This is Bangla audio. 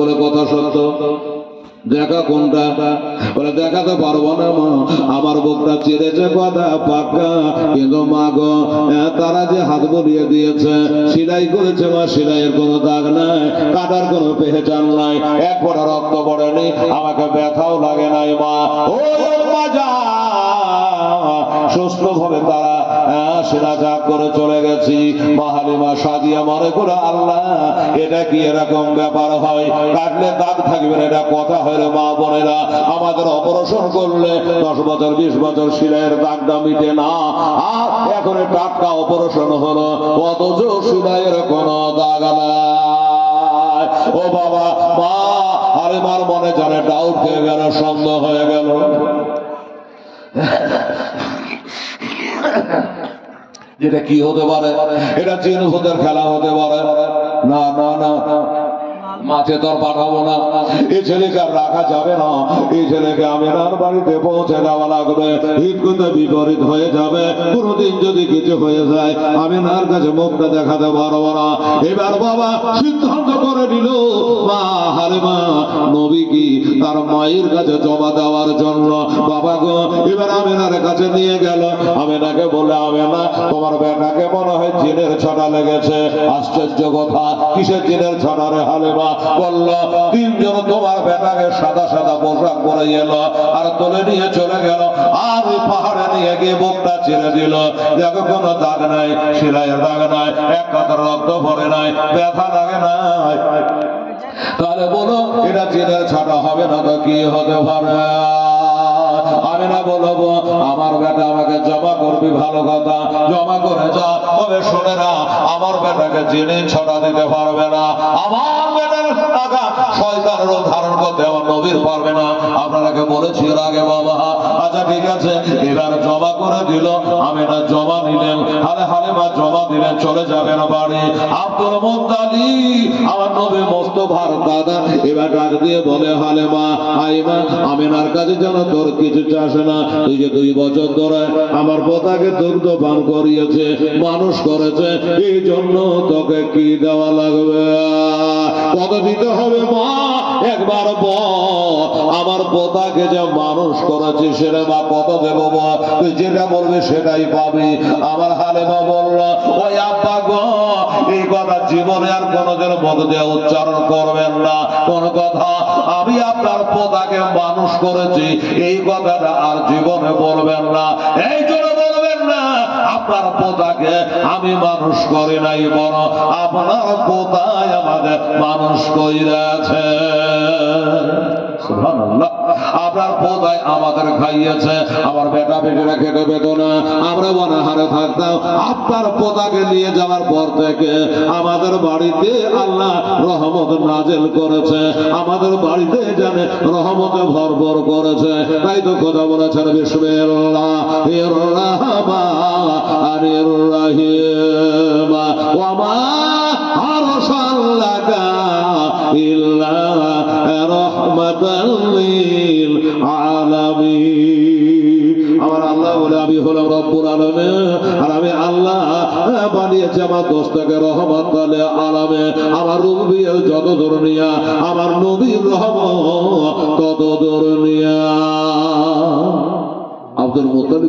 বলে কথা সত্য। দেখা কোনটা? বলে দেখাতে পারব না মা, আমার বুকটা চিরেছে, কথা পাক্কা কিন্তু মা গো তারা যে হাত বলিয়ে দিয়েছে, সেলাই করেছে মা, সেলাইয়ের কোনো দাগ নাই কাটার কোনো পেহেচান নাই, এক ফোঁটা রক্ত পড়েনি, আমাকে ব্যথাও লাগে নাই মা। ও মা যা সুস্থ ভাবে তারা আহ, সেনা ত্যাগ করে চলে গেছি। মাহালিমা সাজিয়া মনে করে আল্লাহ এটা কি এরকম ব্যাপার হয়? কাটলে দাগ থাকবে এটা কথা হয় মা বোনেরা। আমাদের অপারেশন করলে দশ বছর বিশ বছর সিলাইয়ের দাগটা মিটে না। আর এখন টাটকা অপারেশন হলো অথচ সিলাইয়ের কোনো দাগ ও বাবা মা আরে মার মনে জানে ডাউট হয়ে গেল সন্দেহ হয়ে গেল। যেটা কি হতে পারে? এটা চিন ভূতের খেলা হতে পারে। না না না। মাঠে তো আর পাঠাবো না। এই ছেলেকে আর রাখা যাবে না। এই ছেলেকে আমিনার বাড়িতে পৌঁছে দেওয়া লাগবে। হিটকুতে বিপরীত হয়ে যাবে। কোনোদিন যদি কিছু হয়ে যায় আমিনার কাছে মুখটা দেখাতে পারব না। এবার বাবা সিদ্ধান্ত করে নিল। নবী কি তার মায়ের কাছে জমা দেওয়ার জন্য? বাবা গো, এবার আমিনার কাছে নিয়ে গেল। আমিনাকে বলে আমিনা, তোমার বেটাকে মনে হয় জিনের ছটা লেগেছে। আশ্চর্য কথা, কিসের জিনের ছটা রে হালেমা বলল, তিনজন তোমার বেটাকে সাদা সাদা পোশাক পরে এলো আর তুলে নিয়ে চলে গেল। আর পাহাড়ে নিয়ে গিয়ে বুকটা ছেড়ে দিল। দেখো, কোনো দাগ নাই, সেলাইয়ের দাগ নাই, এক কথা রক্ত ভরে নাই, ব্যথা লাগে নাই। তাহলে বলো, এটা জেলে ছাড়া হবে না তো কি হতে পারে? আমি না বলব আমার বেটা আমাকে জমা করবি, ভালো কথা। জমা করে যা, তবে শোনে না, আমার বেটাকে জেনে ছড়া দিতে পারবে না। আমার বেটার টাকা শয়তানেরও ধারণ করতে আমার নবীর পারবে না। বলেছি আগে বাবা আচ্ছা ঠিক আছে, এবার জমা করে দিল। আমি না জমা মা জমা দিলেন, চলে যাবেন বাড়ি। আব্দুল আমার নবী মোস্তফার দাদা, এবার ডাক দিয়ে বলে, হালে মা আইমা কাছে যেন তোর কিছু চাস না, তুই যে দুই বছর ধরে আমার পোতাকে দুগ্ধ পান করিয়েছে, মানুষ করেছে, এই জন্য তোকে কি দেওয়া লাগবে? কত দিতে হবে মা, একবার বল। আমার পোতাকে যে মানুষ করেছে সেটা মা কত দেবো তুই যেটা বলবি সেটাই পাবি। আমার হালে মা বলল, ওই আব্বা গো, এই কথা জীবনে আর কোনোদিন দিয়ে উচ্চারণ করবেন না। কোন কথা? আমি আপনার পোতাকে মানুষ করেছি, এই কথাটা আর জীবনে বলবেন না। এই জন্য বলবেন না, আপনার পোতাকে আমি মানুষ করি নাই বড় আপনার পোতায় আমাদের মানুষ কইরাছে সুবহানাল্লাহ। আপনার পোতায় আমাদের খাইয়েছে। আমার বেটা বেটিরা খেতে পেত আমরা বনাহারে থাকতাম। আপনার পোতাকে নিয়ে যাওয়ার পর থেকে আমাদের বাড়িতে আল্লাহ রহমত নাজেল করেছে। আমাদের বাড়িতে জানে রহমতে ভরভর করেছে। তাই তো কথা বলেছেন, বিসমিল্লাহ আনির ইল্লা আমার আল্লাহ বলে, আমি হলাম বানিয়েছি আমার যত দূর নিয়া আমার নবীর রহমত তত দূর নিয়া আব্দুল মুতালিব